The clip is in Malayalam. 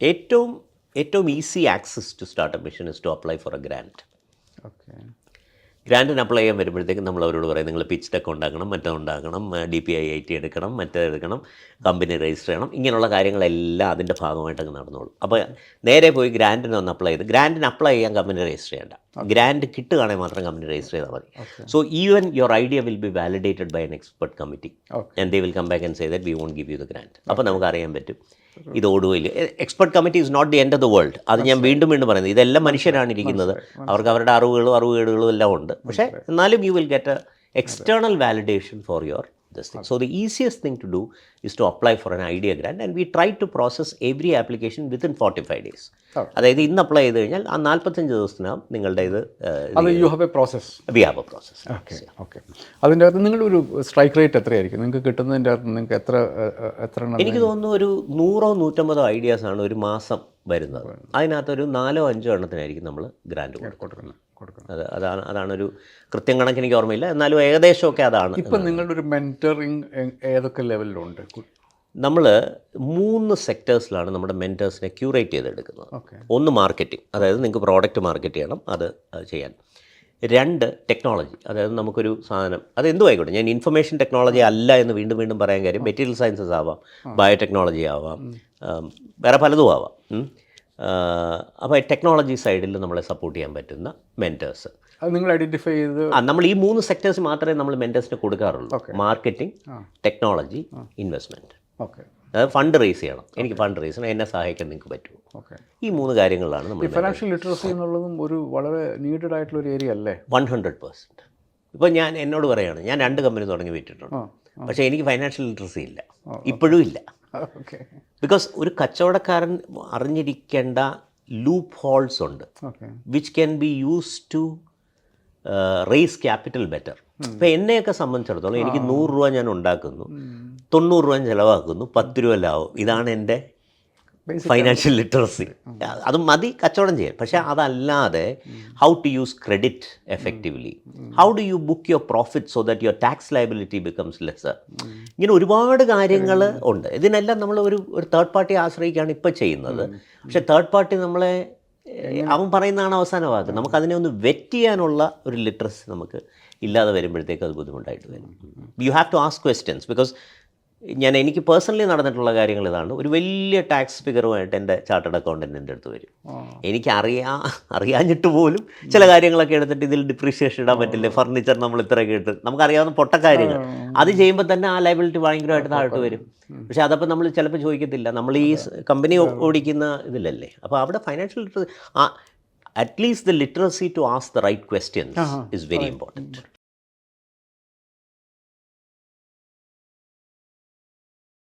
ഏറ്റവും ഏറ്റവും easy access to startup mission is to apply for a grant okay ഗ്രാന്റിന് apply ചെയ്യാൻ വരുമ്പോഴത്തേക്കും നമ്മൾ അവരോട് പറയും നിങ്ങൾ പിച്ച് ടെക്ക് ഉണ്ടാക്കണം മറ്റേ ഉണ്ടാക്കണം D P I I T എടുക്കണം മറ്റേ എടുക്കണം കമ്പനി രജിസ്റ്റർ ചെയ്യണം. ഇങ്ങനെയുള്ള കാര്യങ്ങളെല്ലാം അതിന്റെ ഭാഗമായിട്ടൊക്കെ നടന്നോളൂ. നടന്നോളും അപ്പോൾ നേരെ പോയി ഗ്രാന്റിന് ഒന്ന് അപ്ലൈ ചെയ്ത് ഗ്രാന്റിന് അപ്ലൈ ചെയ്യാൻ കമ്പനി രജിസ്റ്റർ ചെയ്യേണ്ട. ഗ്രാൻഡ് കിട്ടുകയാണെങ്കിൽ മാത്രം കമ്പനി രജിസ്റ്റർ ചെയ്താൽ മതി. So even your idea will be validated by an expert committee and they will come back and say that we won't give you the grant അപ്പോൾ നമുക്ക് അറിയാൻ പറ്റും. ഇത് ഓടുകയില്ല expert committee is not the end of the world അത് ഞാൻ വീണ്ടും വീണ്ടും പറയുന്നത്. ഇതെല്ലാം മനുഷ്യരാണ് ഇരിക്കുന്നത്. അവർക്ക് അവരുടെ അറിവുകളും അറിവുകേടുകളും എല്ലാം ഉണ്ട്. പക്ഷേ എന്നാലും you will get a external validation for your this thing. The easiest thing to do is to apply for an idea grant and we try to process every application within forty five days അതായത് ഇന്ന് അപ്ലൈ ചെയ്ത് കഴിഞ്ഞാൽ ആ നാൽപ്പത്തഞ്ച് ദിവസത്തിനകം നിങ്ങളുടെ ഇത് അത് you have a process we have a process okay okay അതിന്റെ അകത്ത് നിങ്ങളുടെ ഒരു സ്ട്രൈക്ക് റേറ്റ് എത്രയായിരിക്കും? നിങ്ങൾക്ക് കിട്ടുന്നതിന്റെ അകത്ത് നിങ്ങൾക്ക് എത്ര എത്ര എനിക്ക് തോന്നുന്നു ഒരു നൂറോ നൂറ്റമ്പതോ ഐഡിയാസാണ് ഒരു മാസം വരുന്നത്. അതിനകത്തൊരു നാലോ അഞ്ചോ എണ്ണത്തിനായിരിക്കും നമ്മൾ ഗ്രാൻഡ് കൊടുക്കുന്നത്. കൊടുക്കുന്നത് അതെ അത് അതാണ് അതാണൊരു കൃത്യം കണക്ക് എനിക്ക് ഓർമ്മയില്ല. എന്നാലും ഏകദേശമൊക്കെ അതാണ്. ഇപ്പം നിങ്ങളുടെ ഒരു മെന്ററിങ് ഏതൊക്കെ ലെവലിലുണ്ട് നമ്മൾ മൂന്ന് സെക്ടേഴ്സിലാണ് നമ്മുടെ മെന്റേഴ്സിനെ ക്യൂറേറ്റ് ചെയ്തെടുക്കുന്നത്. ഓക്കെ ഒന്ന് മാർക്കറ്റിംഗ് അതായത് നിങ്ങൾക്ക് പ്രോഡക്റ്റ് മാർക്കറ്റ് ചെയ്യണം അത് ചെയ്യാൻ. രണ്ട് ടെക്നോളജി അതായത് നമുക്കൊരു സാധനം അത് എന്തുമായിക്കോട്ടെ ഞാൻ ഇൻഫർമേഷൻ ടെക്നോളജി അല്ല എന്ന് വീണ്ടും വീണ്ടും പറയാൻ കാര്യം മെറ്റീരിയൽ സയൻസസ് ആവാം ബയോടെക്നോളജി ആവാം വേറെ പലതും ആവാം. അപ്പോൾ ടെക്നോളജി സൈഡിൽ നമ്മളെ സപ്പോർട്ട് ചെയ്യാൻ പറ്റുന്ന മെന്റേഴ്സ് അത് നിങ്ങൾ ഐഡന്റിഫൈ ചെയ്ത് ആ നമ്മൾ ഈ മൂന്ന് സെക്ടേഴ്സ് മാത്രമേ നമ്മൾ മെന്റേഴ്സിന് കൊടുക്കാറുള്ളൂ. മാർക്കറ്റിംഗ് ടെക്നോളജി ഇൻവെസ്റ്റ്മെന്റ് ഓക്കെ അതായത് ഫണ്ട് റേസ് ചെയ്യണം. എനിക്ക് ഫണ്ട് റേസ് ചെയ്യണം എന്നെ സഹായിക്കാൻ നിങ്ങൾക്ക് പറ്റുമോ? ഓക്കെ ഈ മൂന്ന് കാര്യങ്ങളാണ് നമ്മൾ ഫിനാൻഷ്യൽ ലിറ്ററസി എന്നുള്ളതും ഒരു വളരെ നീഡഡ് ആയിട്ടുള്ള ഒരു ഏരിയ അല്ലേ? വൺ ഹൺഡ്രഡ് പേഴ്സന്റ് ഇപ്പോൾ ഞാൻ എന്നോട് പറയുകയാണ് ഞാൻ രണ്ട് കമ്പനി തുടങ്ങി വിറ്റിട്ടുണ്ട് ആ പക്ഷേ എനിക്ക് ഫൈനാൻഷ്യൽ ലിറ്ററസി ഇല്ല. ഇപ്പോഴും ഇല്ല. ബിക്കോസ് ഒരു കച്ചവടക്കാരൻ അറിഞ്ഞിരിക്കേണ്ട ലൂപ്പ് ഹോൾസ് ഉണ്ട്. Okay which can be use to raise capital better ഇപ്പം എന്നെയൊക്കെ സംബന്ധിച്ചിടത്തോളം എനിക്ക് നൂറ് രൂപ ഞാൻ ഉണ്ടാക്കുന്നു. തൊണ്ണൂറ് രൂപ ഞാൻ ചിലവാക്കുന്നു. പത്ത് രൂപ ലാഭം. ഇതാണ് എന്റെ ഫൈനാൻഷ്യൽ ലിറ്ററസി അത് മതി കച്ചവടം ചെയ്യാൻ. പക്ഷേ അതല്ലാതെ how to use credit effectively how do you book your profit so that your tax liability becomes less ഇങ്ങനെ ഒരുപാട് കാര്യങ്ങൾ ഉണ്ട്. ഇതിനെല്ലാം നമ്മൾ ഒരു ഒരു തേർഡ് പാർട്ടിയെ ആശ്രയിക്കുകയാണ് ഇപ്പോൾ ചെയ്യുന്നത്. പക്ഷേ തേർഡ് പാർട്ടി നമ്മളെ അവൻ പറയുന്നതാണ് അവസാന വാക്ക്. നമുക്കതിനെ ഒന്ന് വെറ്റ് ചെയ്യാനുള്ള ഒരു ലിറ്ററസി നമുക്ക് ഇല്ലാതെ വരുമ്പോഴത്തേക്ക് അത് ബുദ്ധിമുട്ടായിട്ട് വരും. You have to ask questions because ഞാൻ എനിക്ക് പേഴ്സണലി നടന്നിട്ടുള്ള കാര്യങ്ങൾ ഇതാണ്. ഒരു വലിയ ടാക്സ് ഫിഗറുമായിട്ട് എന്റെ ചാർട്ടേഡ് അക്കൗണ്ടന്റ് എന്റെ അടുത്ത് വരും. എനിക്ക് അറിയാ അറിയാഞ്ഞിട്ട് പോലും ചില കാര്യങ്ങളൊക്കെ എടുത്തിട്ട് ഇതിൽ ഡിപ്രീഷിയേഷൻ ഇടാൻ പറ്റില്ല. ഫർണിച്ചർ നമ്മൾ ഇത്രയൊക്കെ എടുത്ത്. നമുക്കറിയാവുന്ന പൊട്ട കാര്യങ്ങൾ. അത് ചെയ്യുമ്പോൾ തന്നെ ആ ലൈബിലിറ്റി ഭയങ്കരമായിട്ട് താഴോട്ട് വരും. പക്ഷെ അതപ്പോൾ നമ്മൾ ചിലപ്പോൾ ചോദിക്കത്തില്ല. നമ്മൾ ഈ കമ്പനി ഓടിക്കുന്ന ഇതിലല്ലേ. അപ്പോൾ അവിടെ financial literacy at least the literacy to ask the right questions is very important